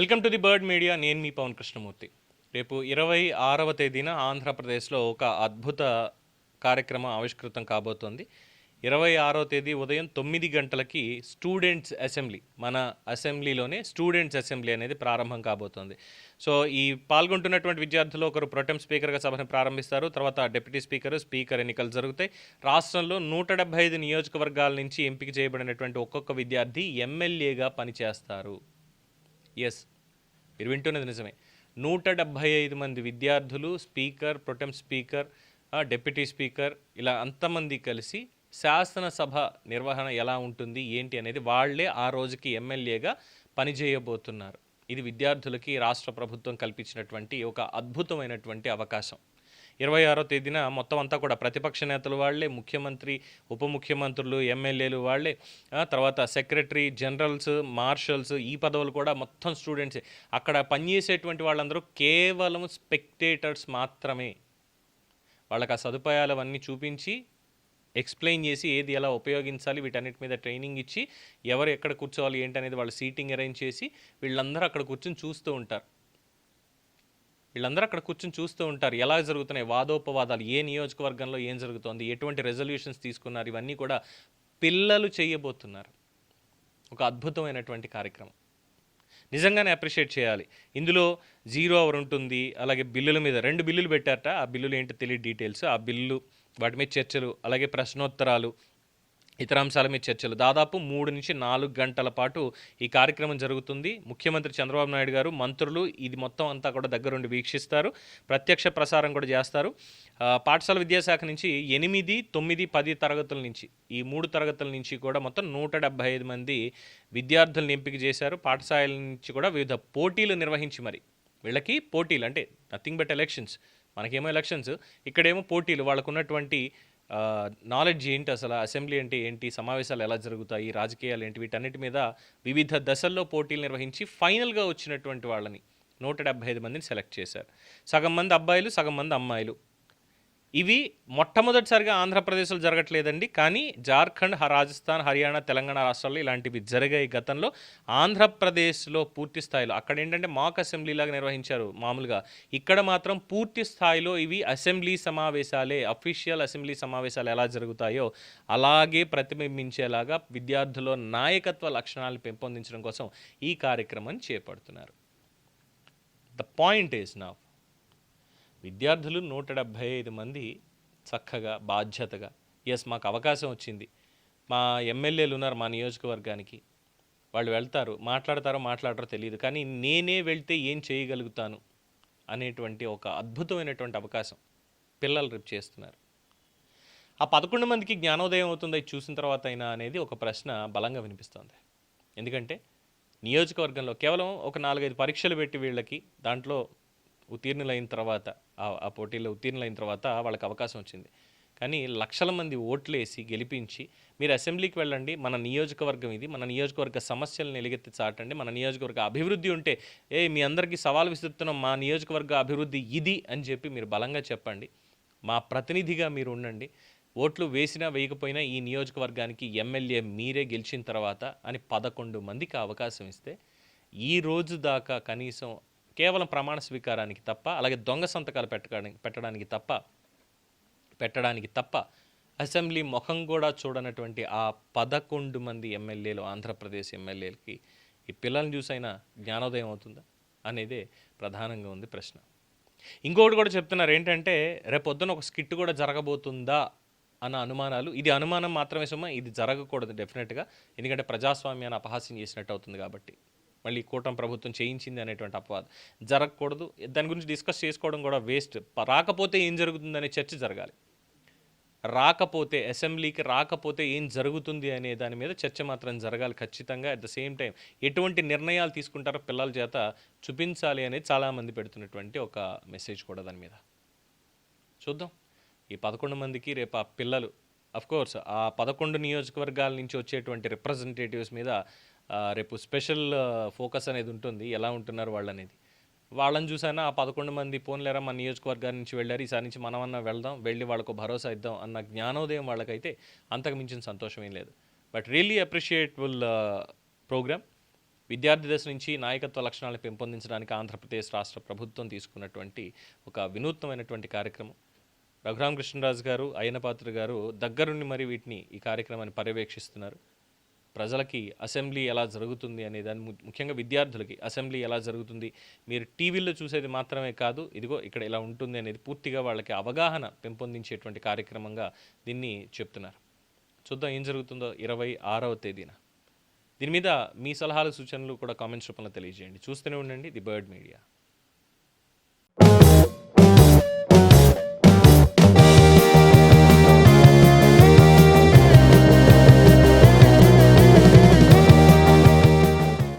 Welcome to the bird media. నేను మీ పవన్ కృష్ణమూర్తి. రేపు ఇరవై ఆరవ తేదీన ఆంధ్రప్రదేశ్లో ఒక అద్భుత కార్యక్రమం ఆవిష్కృతం కాబోతోంది. ఇరవై ఆరో తేదీ ఉదయం తొమ్మిది గంటలకి స్టూడెంట్స్ అసెంబ్లీ మన అసెంబ్లీలోనే స్టూడెంట్స్ అసెంబ్లీ అనేది ప్రారంభం కాబోతోంది. సో ఈ పాల్గొంటున్నటువంటి విద్యార్థులు ఒకరు ప్రొటెం స్పీకర్గా సభను ప్రారంభిస్తారు. తర్వాత డిప్యూటీ స్పీకర్ స్పీకర్ ఎన్నికలు జరుగుతాయి. రాష్ట్రంలో నూట డెబ్బై ఐదు నియోజకవర్గాల నుంచి ఎంపిక చేయబడినటువంటి ఒక్కొక్క విద్యార్థి ఎమ్మెల్యేగా పనిచేస్తారు. ఎస్ మీరు వింటున్నది నిజమే. నూట డెబ్భై ఐదు మంది విద్యార్థులు speaker pro tem speaker deputy deputy speaker ఇలా అంతమంది కలిసి శాసనసభ నిర్వహణ ఎలా ఉంటుంది ఏంటి అనేది వాళ్ళే ఆ రోజుకి ఎమ్మెల్యేగా పనిచేయబోతున్నారు. ఇది విద్యార్థులకి రాష్ట్ర ప్రభుత్వం కల్పించినటువంటి ఒక అద్భుతమైనటువంటి అవకాశం. ఇరవై ఆరో తేదీన మొత్తం అంతా కూడా ప్రతిపక్ష నేతలు వాళ్ళే ముఖ్యమంత్రి ఉప ముఖ్యమంత్రులు ఎమ్మెల్యేలు వాళ్ళే. తర్వాత సెక్రటరీ జనరల్స్ మార్షల్స్ ఈ పదవులు కూడా మొత్తం స్టూడెంట్సే. అక్కడ పనిచేసేటువంటి వాళ్ళందరూ కేవలం స్పెక్టేటర్స్ మాత్రమే. వాళ్ళకి ఆ సదుపాయాలు అవన్నీ చూపించి ఎక్స్ప్లెయిన్ చేసి ఏది ఎలా ఉపయోగించాలి వీటన్నిటి మీద ట్రైనింగ్ ఇచ్చి ఎవరు ఎక్కడ కూర్చోవాలి ఏంటి అనేది వాళ్ళు సీటింగ్ అరేంజ్ చేసి వీళ్ళందరూ అక్కడ కూర్చొని చూస్తూ ఉంటారు. వీళ్ళందరూ అక్కడ కూర్చొని చూస్తూ ఉంటారు. ఎలా జరుగుతున్నాయి? వాదోపవాదాలు ఏ నియోజకవర్గంలో ఏం జరుగుతోంది? ఎటువంటి రెజల్యూషన్స్ తీసుకున్నారు? ఇవన్నీ కూడా పిల్లలు చేయబోతున్నారు. ఒక అద్భుతమైనటువంటి కార్యక్రమం. నిజంగానే అప్రిషియేట్ చేయాలి. ఇందులో జీరో అవర్ ఉంటుంది. అలాగే బిల్లుల మీద రెండు బిల్లులు పెట్టారట. ఆ బిల్లులు ఏంటో తెలియదు డీటెయిల్స్ ఆ బిల్లు వాటి మీద చర్చలు అలాగే ప్రశ్నోత్తరాలు ఇతర అంశాల మీద చర్చలు. దాదాపు మూడు నుంచి నాలుగు గంటల పాటు ఈ కార్యక్రమం జరుగుతుంది. ముఖ్యమంత్రి చంద్రబాబు నాయుడు గారు మంత్రులు ఇది మొత్తం అంతా కూడా దగ్గరుండి వీక్షిస్తారు. ప్రత్యక్ష ప్రసారం కూడా చేస్తారు. పాఠశాల విద్యాశాఖ నుంచి ఎనిమిది తొమ్మిది పది తరగతుల నుంచి ఈ మూడు తరగతుల నుంచి కూడా మొత్తం నూట డెబ్బై ఐదు మంది విద్యార్థులను ఎంపిక చేశారు. పాఠశాల నుంచి కూడా వివిధ పోటీలు నిర్వహించి మరి వీళ్ళకి పోటీలు అంటే నథింగ్ బట్ ఎలక్షన్స్ మనకేమో ఎలక్షన్స్. ఇక్కడేమో పోటీలు వాళ్ళకున్నటువంటి నాలెడ్జ్ ఏంటి అసలు? అసెంబ్లీ అంటే ఏంటి? సమావేశాలు ఎలా జరుగుతాయి? రాజకీయాలు ఏంటి? వీటన్నిటి మీద వివిధ దశల్లో పోటీలు నిర్వహించి ఫైనల్గా వచ్చినటువంటి వాళ్ళని నూట డెబ్బై ఐదు మందిని సెలెక్ట్ చేశారు. సగం మంది అబ్బాయిలు సగం మంది అమ్మాయిలు. ఇవి మొట్టమొదటిసారిగా ఆంధ్రప్రదేశ్లో జరగట్లేదండి. కానీ జార్ఖండ్ రాజస్థాన్ హర్యానా తెలంగాణ రాష్ట్రాల్లో ఇలాంటివి జరిగాయి గతంలో. ఆంధ్రప్రదేశ్లో పూర్తి స్థాయిలో అక్కడ ఏంటంటే మాక్ అసెంబ్లీ లాగా నిర్వహించారు మామూలుగా. ఇక్కడ మాత్రం పూర్తి స్థాయిలో ఇవి అసెంబ్లీ సమావేశాలే అఫీషియల్ అసెంబ్లీ సమావేశాలు ఎలా జరుగుతాయో అలాగే ప్రతిబింబించేలాగా విద్యార్థుల్లో నాయకత్వ లక్షణాలు పెంపొందించడం కోసం ఈ కార్యక్రమం చేపడుతున్నారు. ద పాయింట్ ఈస్ నా విద్యార్థులు నూట డెబ్భై ఐదు మంది చక్కగా బాధ్యతగా ఎస్ మాకు అవకాశం వచ్చింది. మా ఎమ్మెల్యేలు ఉన్నారు మా నియోజకవర్గానికి. వాళ్ళు వెళ్తారు మాట్లాడతారో మాట్లాడరో తెలియదు. కానీ నేనే వెళ్తే ఏం చేయగలుగుతాను అనేటువంటి ఒక అద్భుతమైనటువంటి అవకాశం పిల్లలు రేపు చేస్తున్నారు. ఆ పదకొండు మందికి జ్ఞానోదయం అవుతుందో? చూసిన తర్వాత అయినా అనేది ఒక ప్రశ్న బలంగా వినిపిస్తుంది. ఎందుకంటే నియోజకవర్గంలో కేవలం ఒక నాలుగైదు పరీక్షలు పెట్టి వీళ్ళకి దాంట్లో ఉత్తీర్ణులైన తర్వాత ఆ- ఆ పోటీలో ఉత్తీర్ణులైన తర్వాత వాళ్ళకి అవకాశం వచ్చింది. కానీ లక్షల మంది ఓట్లేసి గెలిపించి మీరు అసెంబ్లీకి వెళ్ళండి మన నియోజకవర్గం ఇది మన నియోజకవర్గ సమస్యలను ఎలుగెత్తి చాటండి మన నియోజకవర్గ అభివృద్ధి ఉంటే ఏ మీ అందరికీ సవాల్ విసురుతున్నాం మా నియోజకవర్గ అభివృద్ధి ఇది అని చెప్పి మీరు బలంగా చెప్పండి. మా ప్రతినిధిగా మీరు ఉండండి. ఓట్లు వేసినా వేయకపోయినా ఈ నియోజకవర్గానికి ఎమ్మెల్యే మీరే గెలిచిన తర్వాత అని పదకొండు మందికి అవకాశం ఇస్తే ఈ రోజు దాకా కనీసం కేవలం ప్రమాణ స్వీకారానికి తప్ప అలాగే దొంగ సంతకాలు పెట్టడానికి పెట్టడానికి తప్ప పెట్టడానికి తప్ప అసెంబ్లీ ముఖం కూడా చూడనటువంటి ఆ పదకొండు మంది ఎమ్మెల్యేలు ఆంధ్రప్రదేశ్ ఎమ్మెల్యేలకి ఈ పిల్లల్ని చూసైనా జ్ఞానోదయం అవుతుందా అనేదే ప్రధానంగా ఉంది ప్రశ్న. ఇంకొకటి కూడా చెప్తున్నారు ఏంటంటే రేపొద్దున ఒక స్కిట్ కూడా జరగబోతుందా అన్న అనుమానాలు ఇది అనుమానం మాత్రమే సుమా ఇది జరగకూడదు డెఫినెట్గా ఎందుకంటే ప్రజాస్వామ్యాన్ని అపహాస్యం చేసినట్టు అవుతుంది కాబట్టి. మళ్ళీ కూటమి ప్రభుత్వం చేయించింది అనేటువంటి అపవాదం జరగకూడదు. దాని గురించి డిస్కస్ చేసుకోవడం కూడా వేస్ట్ రాకపోతే ఏం జరుగుతుందనే చర్చ జరగాలి. రాకపోతే అసెంబ్లీకి రాకపోతే ఏం జరుగుతుంది అనే దాని మీద చర్చ మాత్రం జరగాలి ఖచ్చితంగా. అట్ ద సేమ్ టైం ఎటువంటి నిర్ణయాలు తీసుకుంటారో పిల్లల చేత చూపించాలి అనేది చాలామంది పెడుతున్నటువంటి ఒక మెసేజ్ కూడా దాని మీద. చూద్దాం. ఈ పదకొండు మందికి రేపు ఆ పిల్లలు అఫ్ కోర్స్ ఆ పదకొండు నియోజకవర్గాల నుంచి వచ్చేటువంటి రిప్రజెంటేటివ్స్ మీద రేపు స్పెషల్ ఫోకస్ అనేది ఉంటుంది. ఎలా ఉంటున్నారు వాళ్ళు అనేది వాళ్ళని చూసైనా ఆ పదకొండు మంది పోన్లేరా మన నియోజకవర్గాల నుంచి వెళ్ళారు. ఈసారి నుంచి మనమన్నా వెళ్దాం వెళ్ళి వాళ్ళకు భరోసా ఇద్దాం అన్న జ్ఞానోదయం వాళ్ళకైతే అంతకు మించిన సంతోషం ఏం లేదు. But really appreciable programme. విద్యార్థి దశ నుంచి నాయకత్వ లక్షణాలను పెంపొందించడానికి ఆంధ్రప్రదేశ్ రాష్ట్ర ప్రభుత్వం తీసుకున్నటువంటి ఒక వినూత్నమైనటువంటి కార్యక్రమం. రఘురామకృష్ణరాజు గారు అయ్యనపాత్ర గారు దగ్గరుండి మరి వీటిని ఈ కార్యక్రమాన్ని పర్యవేక్షిస్తున్నారు. ప్రజలకి అసెంబ్లీ ఎలా జరుగుతుంది అనే దాని ము- ముఖ్యంగా విద్యార్థులకి అసెంబ్లీ ఎలా జరుగుతుంది మీరు టీవీల్లో చూసేది మాత్రమే కాదు ఇదిగో ఇక్కడ ఇలా ఉంటుంది అనేది పూర్తిగా వాళ్ళకి అవగాహన పెంపొందించేటువంటి కార్యక్రమంగా దీన్ని చెప్తున్నారు. చూద్దాం ఏం జరుగుతుందో ఇరవై ఆరవ తేదీన. దీని మీద మీ సలహాలు సూచనలు కూడా కామెంట్స్ రూపంలో తెలియజేయండి. చూస్తూనే ఉండండి ది బర్డ్ మీడియా.